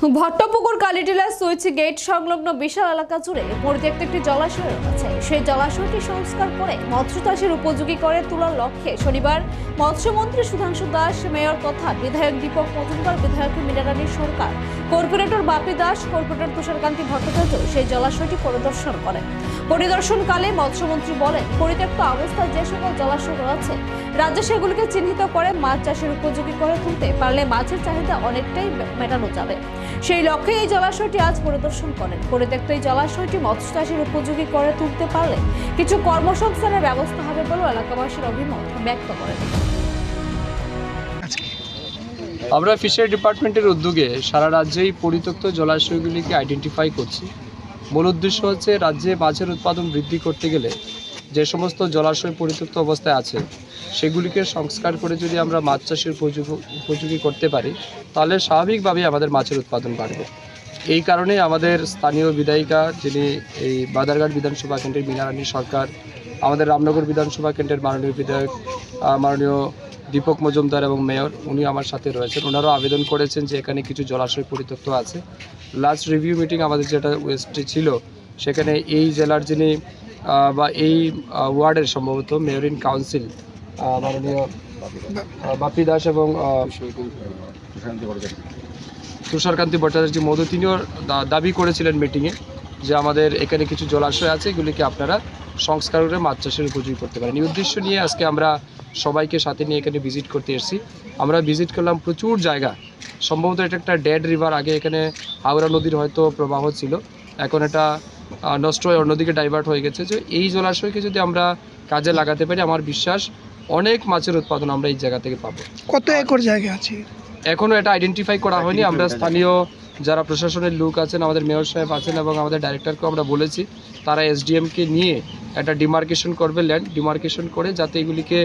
Bhattapukur কালীটিলা switch gate সংলগ্ন বিশাল এলাকা জুড়ে পরিত্যক্ত একটি জলাশয় রয়েছে। সেই জলাশয়টি সংস্কার করে মৎস্য চাষের উপযোগী করে তোলার লক্ষ্যে শনিবার মৎস্যমন্ত্রী সুধাংশু দাস, মেয়র তথা বিধায়ক দীপক মজুমদার, বিধায়ক মীরারানী সরকার, কর্পোরেটর বাপি দাস, কর্পোরেটর তুষারকান্তি ভট্টাচার্য সেই জলাশয়টি পরিদর্শন করেন। পরিদর্শনকালে মৎস্যমন্ত্রী বলেন, পরিত্যক্ত অবস্থায় যে সকল জলাশয় রয়েছে, রাজ্য সেগুলিকে চিহ্নিত করে মাছ চাষের উপযোগী করে তুলতে পারলে মাছের চাহিদা অনেকটাই মেটানো যাবে। সেই লক্ষ্যে এই জলাশয়টি আজ পরিদর্শন করেন। পরিত্যক্ত এই জলাশয়টি মৎস্য চাষের উপযোগী করে তুলতে পারলে কিছু কর্মসংস্থানের ব্যবস্থা হবে বলেও এলাকাবাসীর অভিমত ব্যক্ত করেন। আমরা ফিশারি ডিপার্টমেন্টের উদ্যোগে সারা রাজ্যেই পরিত্যক্ত জলাশয়গুলিকে আইডেন্টিফাই করছি। মূল উদ্দেশ্য হচ্ছে রাজ্যে মাছের উৎপাদন বৃদ্ধি করতে গেলে যে সমস্ত জলাশয় পরিত্যক্ত অবস্থায় আছে, সেগুলিকে সংস্কার করে যদি আমরা মাছ চাষের উপযোগী করতে পারি, তাহলে স্বাভাবিকভাবেই আমাদের মাছের উৎপাদন বাড়বে। এই কারণে আমাদের স্থানীয় বিধায়িকা যিনি এই বাদারঘাট বিধানসভা কেন্দ্রের মীনারানী সরকার, আমাদের রামনগর বিধানসভা কেন্দ্রের মাননীয় বিধায়ক মাননীয় দীপক মজুমদার এবং মেয়র উনি আমার সাথে রয়েছেন। ওনারাও আবেদন করেছেন যে এখানে কিছু জলাশয় পরিত্যক্ত আছে। লাস্ট রিভিউ মিটিং আমাদের যেটা ওয়েস্টে ছিল, সেখানে এই জেলার যিনি বা এই ওয়ার্ডের সম্ভবত মেয়রিন কাউন্সিল মাননীয় বাপি দাস এবং তুষারকান্তি ভট্টাচার্য মধু, তিনিও দাবি করেছিলেন মিটিংয়ে যে আমাদের এখানে কিছু জলাশয় আছে এগুলিকে আপনারা সংস্কার করে মাছ চাষের উপযোগী করতে পারেন। এই উদ্দেশ্য নিয়ে আজকে আমরা সবাইকে সাথে নিয়ে এখানে ভিজিট করতে এসেছি। আমরা ভিজিট করলাম প্রচুর জায়গা। সম্ভবত এটা একটা ডেড রিভার আগে এখানে হাওড়া নদীর হয়তো প্রবাহ ছিল। এখন এটা নষ্ট হয়ে অন্যদিকে ডাইভার্ট হয়ে গেছে। যে এই জলাশয়কে যদি আমরা কাজে লাগাতে পারি আমার বিশ্বাস অনেক মাছের উৎপাদন আমরা এই জায়গা থেকে পাবো। কত একর জায়গা আছে? এখনও এটা আইডেন্টিফাই করা হয়নি। আমরা স্থানীয় যারা প্রশাসনের লোক আছেন, আমাদের মেয়র সাহেব আছেন এবং আমাদের ডাইরেক্টরকেও আমরা বলেছি, তারা এসডিএমকে নিয়ে একটা ডিমার্কেশন করবে ল্যান্ড ডিমার্কেশন করে যাতে এগুলিকে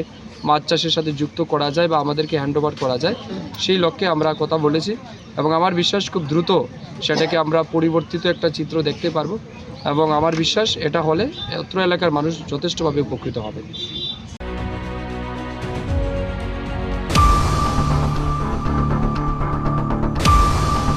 মাছ চাষের সাথে যুক্ত করা যায় বা আমাদেরকে হ্যান্ড ওভার করা যায়। সেই লক্ষ্যে আমরা কথা বলেছি এবং আমার বিশ্বাস খুব দ্রুত সেটাকে আমরা পরিবর্তিত একটা চিত্র দেখতে পারব এবং আমার বিশ্বাস এটা হলে অত্র এলাকার মানুষ যথেষ্টভাবে উপকৃত হবে।